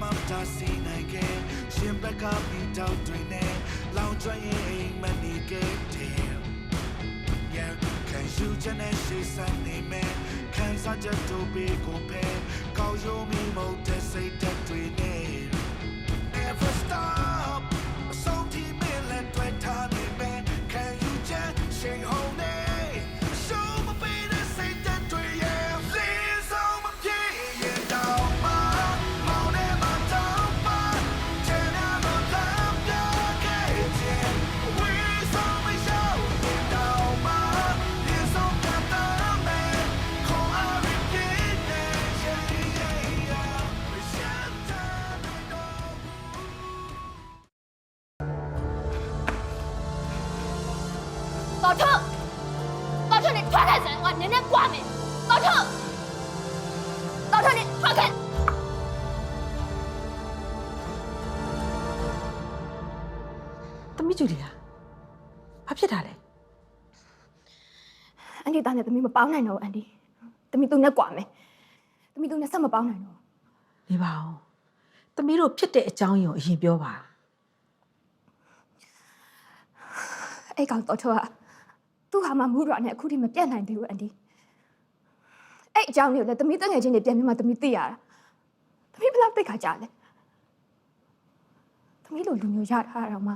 မှမတားဆီးနိုင်ခဲ့ရှင်ဘက်ကမိတောက်တွေနဲ့လောင်ကျွမ်းရင်အိမ်မနေခဲ့တယ် Yeah, can you just say something man? Can I just do big or pay? Call you me more to say that we need. Never သမီးဂျူလီယာဘာဖြစ်တာလဲအန်တီသားနဲ့သမီးမပေါင်းနိုင်တော့ဘူးအန်တီသမီးသူနဲ့ကွာမယ်သမီးသူနဲ့ဆက်မပေါင်းနိုင်တော့ဘူးနေပါဦးသမီးတို့ဖြစ်တဲ့အကြောင်းရင်းကိုအရင်ပြောပါအဲ့ကောင်တော့ထောကသူ့ဟာမှမူရွာနဲ့အခုထိမပြတ်နိုင်သေးဘူးအန်တီအဲ့အကြောင်းတွေကိုလည်းသမီးတငယ်ချင်းတွေပြန်ပြီးမှသမီးသိရတာသမီးဘယ်လောက်သိခါကြလဲသမီးလိုလူမျိုးရထားတာတော့မှ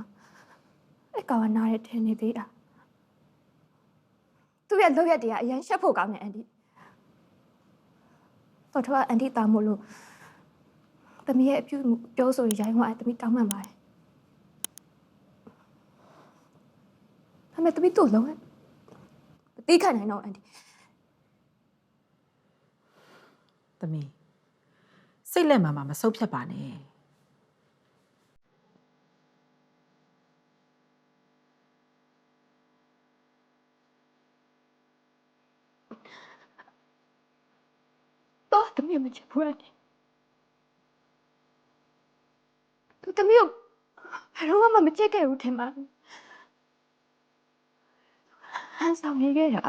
အဲ့ကောင်ကနားရဲထင်နေသေးတာသူ့ရဲ့လုပ်ရက်တွေကအရင်ရှက်ဖို့ကောင်းတယ်အန်တီတော့ထောကအန်တီတာမို့လို့သမီးရဲ့အပြုအမူပြောဆိုရိုင်းဝါသမီးတောင်းပန်ပါတယ်ဒါပေမဲ့တပိတို့လုံးဝမသိခံနိုင်တော့အန်တီသမီးစိတ်လက်မှန်မှမဆုတ်ဖြတ်ပါနဲ့ တော့တမီးမချစ်ဘူးအန်တီသူတမီးကိုဘယ်တော့မှမချစ်ခဲ့ဘူးထင်ပါဘူးဟန်ဆောင်နေခဲ့တာ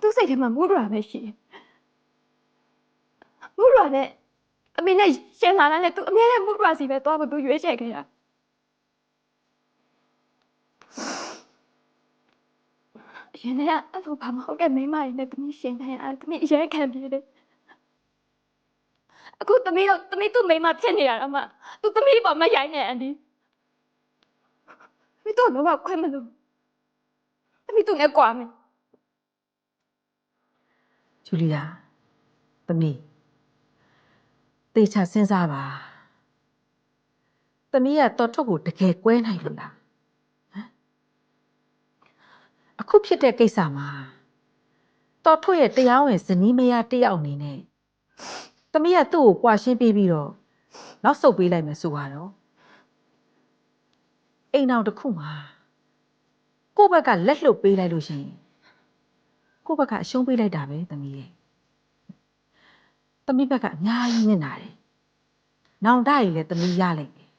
သူစိတ်ထဲမှာမူရွာပဲရှိတယ်မူရွာနဲ့အမေနဲ့ရှင်းလာတယ်လေသူအမြဲတမ်းမူရွာစီပဲသွားဖို့သူရွေးချယ်ခဲ့တာ အရင်ကအဲ့လိုဘာမဟုတ်တဲ့မိန်းမတွေနဲ့တမီးရှင်းနေရတယ်တမီးအရင်ခံပြတယ်အခုတမီးတော့တမီးသူ့မိန်းမဖြစ်နေရတာမှသူတမီးပေါ်မရိုင်းနဲ့အန်ဒီမင်းတို့တော့ခွဲမလို့တမီးသူနဲ့ကွာမယ်ဂျူလီယာသမီးတေချာစဉ်းစားပါသမီးကတော်ထုတ်ကိုတကယ်ကွဲနိုင်လို့လားဟမ် အခုဖြစ်တဲ့ကိစ္စမှာတော်ထုတ်ရဲ့တရားဝင်ဇနီးမယားတစ်ယောက်အနေနဲ့သမီးကသူ့ကိုကြွာရှင်းပေးပြီးတော့နောက်ဆုတ်ပေးလိုက်မယ်ဆိုတော့အိမ်အောင်တစ်ခုမှာကိုယ့်ဘက်ကလက်လွတ်ပေးလိုက်လို့ရှိရင်ကိုယ့်ဘက်ကအရှုံးပေးလိုက်တာပဲသမီးရဲ့သမီးဘက်ကအများကြီးနစ်နာတယ်။နောင်တရည်လည်းသမီးရလိုက်တယ်။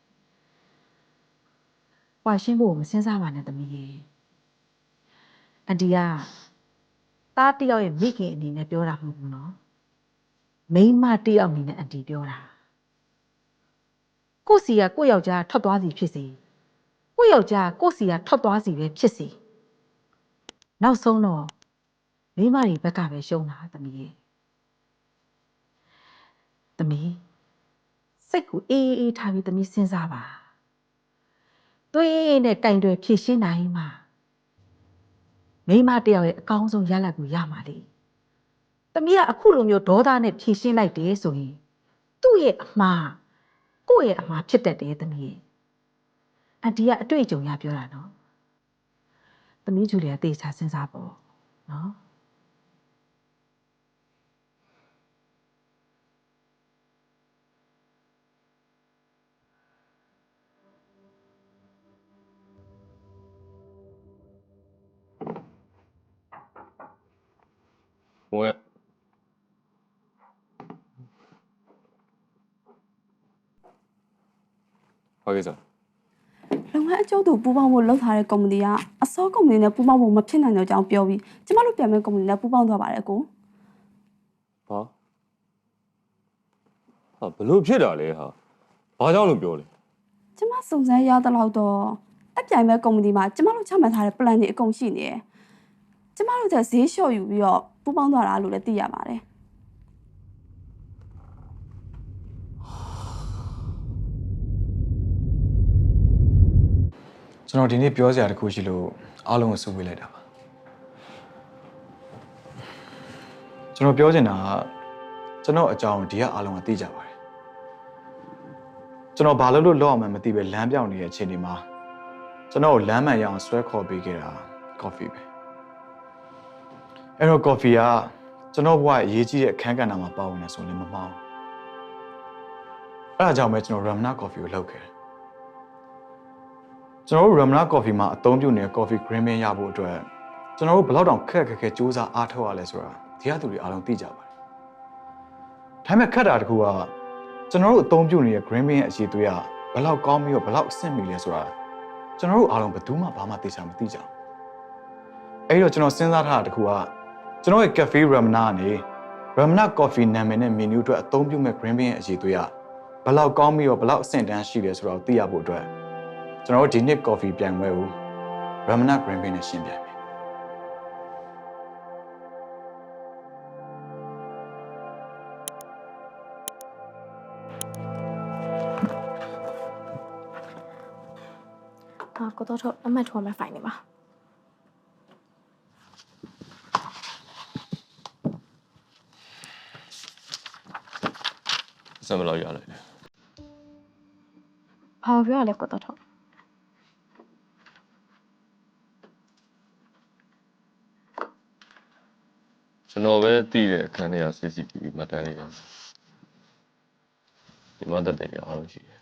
ပွာရှင်းဖို့မစင်စားပါနဲ့သမီးရဲ့။ အန်တီကသားတစ်ယောက်ရဲ့မိခင်အနေနဲ့ပြောတာမဟုတ်ဘူးနော်။မိန်းမတစ်ယောက်အနေနဲ့အန်တီပြောတာ။ကိုယ့်စီကကိုယ့်ယောက်ျားထွက်သွားစီဖြစ်စီကိုယ့်ယောက်ျားကိုယ့်စီကထွက်သွားစီပဲဖြစ်စီနောက်ဆုံးတော့မိမတွေဘက်ကပဲရှုံးတာသမီးရဲ့သမီးစိတ်ကိုအေးအေးအေးထားပြီးသမီးစဉ်းစားပါသွေးနဲ့တိုင်တွေဖြည့်ရှင်းနိုင်မှာ မိမတယောက်ရဲ့အကောင်းဆုံးရလဒ်ကိုရမှာလေသမီးကအခုလိုမျိုးဒေါသနဲ့ဖြည့်ရှင်းလိုက်တယ်ဆိုရင်သူ့ရဲ့အမှားကိုယ့်ရဲ့အမှားဖြစ်တတ်တယ်သမီးရဲ့အန်တီကအတွေ့အကြုံရပြောတာနော်သမီးဂျူလီယာတေချာစဉ်းစားပေါ့နော် ဟုတ်ကဲ့စလုပ်ငန်းအကျိုးတူပူးပေါင်းဖို့လှုပ်ထားတဲ့ကုမ္ပဏီကအစောကုမ္ပဏီနဲ့ပူးပေါင်းဖို့မဖြစ်နိုင်တဲ့အကြောင်းပြောပြီးကျမတို့ပြန်မဲ့ကုမ္ပဏီနဲ့ပူးပေါင်းသွားပါတယ်ကိုဘာဟာဘလို့ဖြစ်တာလဲဟာဘာကြောင့်လို့ပြောလဲကျမစုံစမ်းရတဲ့လောက်တော့အပြိုင်မဲ့ကုမ္ပဏီမှာကျမတို့ချမှတ်ထားတဲ့ plan တွေအကုန်ရှိနေတယ်ကျမတို့ကဈေးလျှော့ယူပြီးတော့ပူးပေါင်းသွားတာလို့လည်းသိရပါတယ် ကျွန်တော်ဒီနေ့ပြောစရာတစ်ခုရှိလို့အားလုံးကိုစုဝေးလိုက်တာပါကျွန်တော်ပြောချင်တာကကျွန်တော်အကြောင်းဒီကအားလုံးကသိကြပါတယ်ကျွန်တော်ဘာလို့လို့လောက်အောင်မှမသိပဲလမ်းပြောင်းနေတဲ့အခြေအနေမှာကျွန်တော်ကိုလမ်းမှန်ရအောင်ဆွဲခေါ်ပေးခဲ့တာကော်ဖီပဲအဲ့တော့ကော်ဖီကကျွန်တော်ဘဝအရေးကြီးတဲ့အခန်းကဏ္ဍမှာပါဝင်နေဆိုရင်လည်းမမှားဘူးအဲ့ဒါကြောင့်ပဲကျွန်တော်ရမနာကော်ဖီကိုလုပ်ခဲ့တယ် ကျွန်တော်တို့ Ramana Coffee မှာအသုံးပြုနေတဲ့ coffee green bean ရဖို့အတွက်ကျွန်တော်တို့ဘယ်လောက်တောင်ခက်ခက်ခဲစူးစမ်းအားထုတ်ရလဲဆိုတာဒီကသူတွေအားလုံးသိကြပါတယ်။ဒါပေမဲ့ခက်တာတစ်ခုကကျွန်တော်တို့အသုံးပြုနေတဲ့ green bean ရဲ့အရေးသွေးကဘယ်လောက်ကောင်းပြီးတော့ဘယ်လောက်အဆင့်မီလဲဆိုတာကျွန်တော်တို့အားလုံးဘယ်သူမှဘာမှသိချာမသိကြဘူး။အဲဒီတော့ကျွန်တော်စဉ်းစားထားတာတစ်ခုကကျွန်တော်ရဲ့ Cafe Ramana ကနေ Ramana Coffee နာမည်နဲ့ menu အတွက်အသုံးပြုမဲ့ green bean ရဲ့အရေးသွေးကဘယ်လောက်ကောင်းပြီးတော့ဘယ်လောက်အဆင့်တန်းရှိလဲဆိုတာကိုသိရဖို့အတွက် ကျွန်တော်တို့ဒီနေ့ coffee ပြန်ပွဲကို Ramana Green Bean နဲ့ရှင်းပြမယ်ဟာကိုတော့ထုတ်အမှတ်ထိုးမဲ့ဖိုင်နေပါစံမလို့ရလိုက်တယ်ဘာပြောရလဲကိုတော့ ကျွန်တော်ပဲတည်တဲ့အခန်းထဲက CCTV မှတ်တမ်းလေးရဒီမှာတက်တယ်အားလုံးရှိတယ်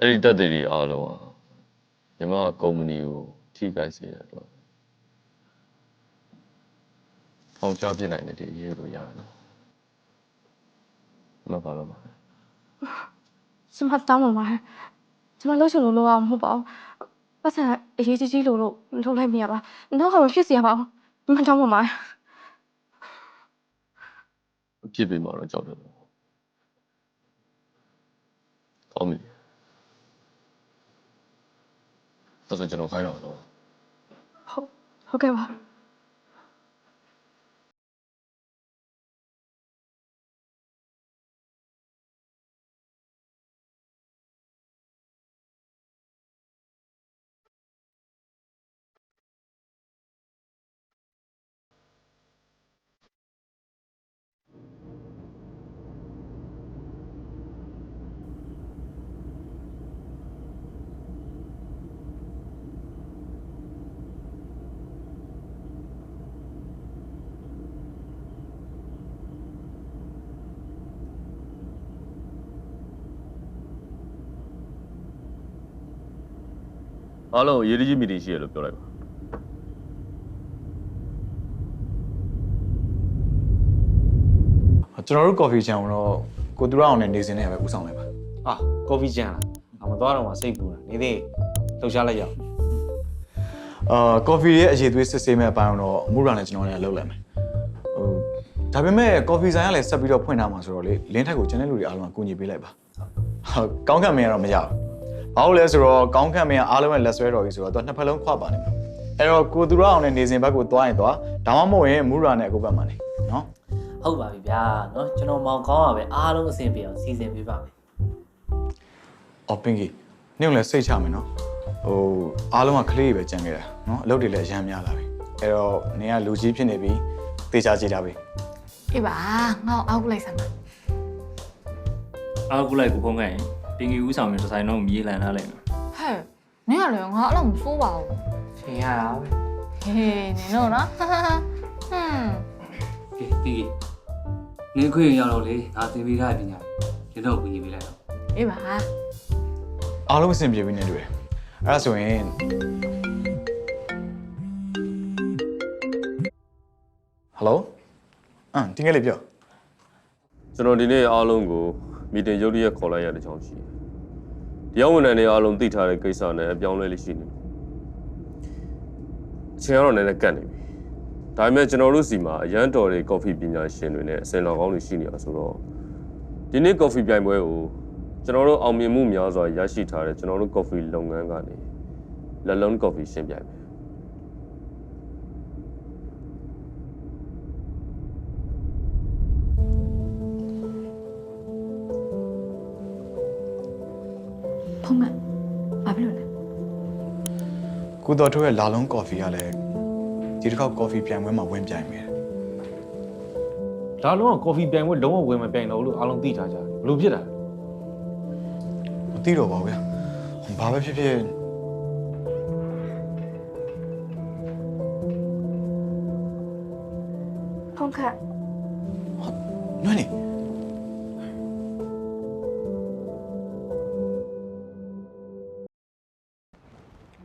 အဲ့ဒီတက်တယ်တွေအားလုံးอ่ะညီမကုမ္ပဏီကိုထိခိုက်စေတဲ့အတွက်ဖောင်ချပြနိုင်တဲ့ဒီအရေးလို့ရတယ်နော်မပါပါပါစမတောင်းမှာကျမလှုပ်ချင်လို့လို့အောင်မဟုတ်ပါဘူးပတ်စံအရေးကြီးကြီးလို့လို့လှုပ်လိုက်မိရပါနောက်ကမဖြစ်စီရပါဘူး မတောင်းပါမှာအဖြစ်ပေးမှာတော့ကြောက်တယ်ပေါ့ကောင်းပြီဒါဆိုကျွန်တော်ခိုင်းတော့တော့ဟုတ်ဟုတ်ကဲ့ပါ အားလုံးအရေးကြီးမီတင်ရှိရလို့ပြောလိုက်ပါကျွန်တော်တို့ coffee ချန်တော့ကိုသူရအောင်နဲ့နေစဉ်နဲ့ပဲဥဆောင်လိုက်ပါအာကော်ဖီကြံလားအမသွားတော့မှစိတ်ပူတာနေသေးလှုပ်ရှားလိုက်ရအောင်အာ coffee ရဲ့အရေးသွေးစစ်ဆေးမဲ့အပိုင်းတော့မူရာနဲ့ကျွန်တော်လည်းလုပ်လိုက်မယ်ဟိုဒါပေမဲ့ coffee ဆိုင်ကလည်းဆက်ပြီးတော့ဖွင့်ထားမှာဆိုတော့လေလင်းထက်ကိုကျန်တဲ့လူတွေအားလုံးကကူညီပေးလိုက်ပါဟုတ်ကောင်းခံမင်းကတော့မရဘူး ။ဘာလို့လဲဆိုတော့ကောင်းခံမရအားလုံးရဲ့လက်ဆွဲတော်ကြီးဆိုတော့သူကနှစ်ဖက်လုံးခွပါနေမှာ။အဲ့တော့ကိုသူရအောင်နဲ့နေစဉ်ဘက်ကိုသွားရင်သွားဒါမှမဟုတ်ရင်မူရာနဲ့အကုတ်ဘက်မှာနေနော်။ဟုတ်ပါပြီဗျာ။နော်ကျွန်တော်မောင်ကောင်းပါပဲအားလုံးအဆင်ပြေအောင်စီစဉ်ပေးပါမယ်။အော်ပင်ကြီးနင့်လည်းစိတ်ချမယ်နော်။ဟိုအားလုံးကကလေးတွေပဲကြံခဲ့တာနော်။အလုပ်တွေလည်းအများများလာပြီ။အဲ့တော့နင်ကလူကြီးဖြစ်နေပြီ။တေချာကြည့်တာပဲ။အေးပါငေါ့အောက်လိုက်စမ်းပါ။အောက်လိုက်ကိုဖုံးခဲ့ရင် တင်ကြီးဦးဆောင်ပြီးဒီဇိုင်တော့မြေးလန်ထားလိုက်မယ်ဟဲ့နင်ကလည်းငါအဲ့လိုမစိုးပါဘူးထင်ရတာပဲဟေးနင်တို့နော်ဟမ်ကဲပြီးနေခွေရောက်တော့လေငါသင်ပေးထားတဲ့ပညာရတော့ကူညီပေးလိုက်တော့အေးပါအားလုံးအဆင်ပြေပြီနေတွေ့အဲ့ဒါဆိုရင်ဟယ်လိုအမ်တင်ငယ်လေးပြောကျွန်တော်ဒီနေ့အားလုံးကို မီတင်ရုပ်ရည်ခေါ်လိုက်ရတဲ့ကြောင်းရှိတယ်။တရားဝန်ထမ်းတွေအားလုံးသိထားတဲ့ကိစ္စနဲ့အပြောင်းလဲလေးရှိနေတယ်။အချိန်ကတော့နည်းနည်းကတ်နေပြီ။ဒါပေမဲ့ကျွန်တော်တို့စီမှာအရန်တော်တွေကော်ဖီပညာရှင်တွေနဲ့အစင်တော်ကောင်းတွေရှိနေအောင်ဆိုတော့ဒီနေ့ coffee ပြိုင်ပွဲကိုကျွန်တော်တို့အောင်မြင်မှုများစွာရရှိထားတဲ့ကျွန်တော်တို့ coffee လုပ်ငန်းကနေလက်လုံး coffee ရှင်းပြိုင်မယ် ကိုတော်တို့ရဲ့လာလုံးကော်ဖီကလည်းဒီတစ်ခေါက်ကော်ဖီပြိုင်ပွဲမှာဝင်ပြိုင်မယ်ဒါလုံးကကော်ဖီပြိုင်ပွဲလုံးဝဝင်မပြိုင်တော့ဘူးလို့အားလုံးသိထားကြတယ်ဘလို့ဖြစ်တာလဲမသိတော့ပါဘူးဗျာဘာပဲဖြစ်ဖြစ်ဖုန်းခတ်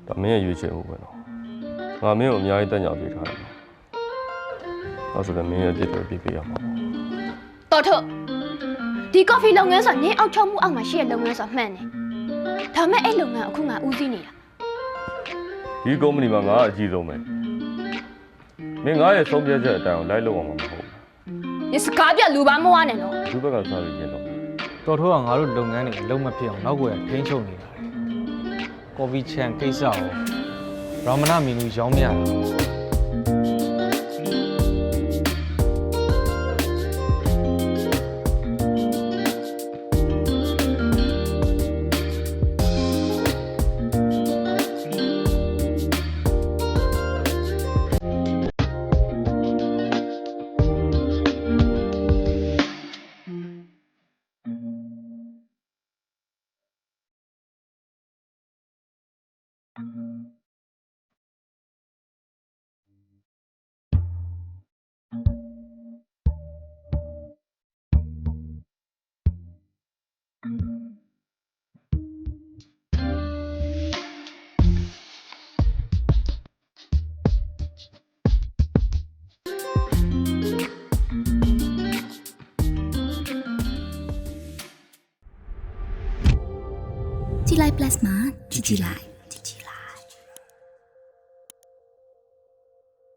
ဒါမင်းရဲ့ရွေးချယ်မှုပဲနော်ငါမင်းကိုအများကြီးတက်ညာပေးထားတယ်နော်ဒါဆိုလည်းမင်းရဲ့အပြစ်တွေပြပေးရမှာပေါ့တော်ထုတ်ဒီကော်ဖီလုပ်ငန်းဆိုနင်းအောက်ချုပ်မှုအောက်မှာရှိတဲ့လုပ်ငန်းဆိုမှန်တယ်ဒါပေမဲ့အဲ့လုပ်ငန်းအခုငါဦးစီးနေတာဒီကုမ္ပဏီမှာငါအကြီးဆုံးပဲမင်းငါရဲ့ဆုံးဖြတ်ချက်အတိုင်းကိုလိုက်လုပ်အောင်မှာမဟုတ်ဒီစကားပြလူပါမဝနဲ့နော်ဘူးဒီဘက်ကစားပြီးကျင်းတော့တော်ထိုးကငါတို့လုပ်ငန်းတွေလုံးမဖြစ်အောင်နောက်ကိုရထိန်းချုပ်နေတာလေ ကော်ဖီချန်ကိစ္စကိုရာမနာမီနူရောင်းမရဘူး ကြည်လို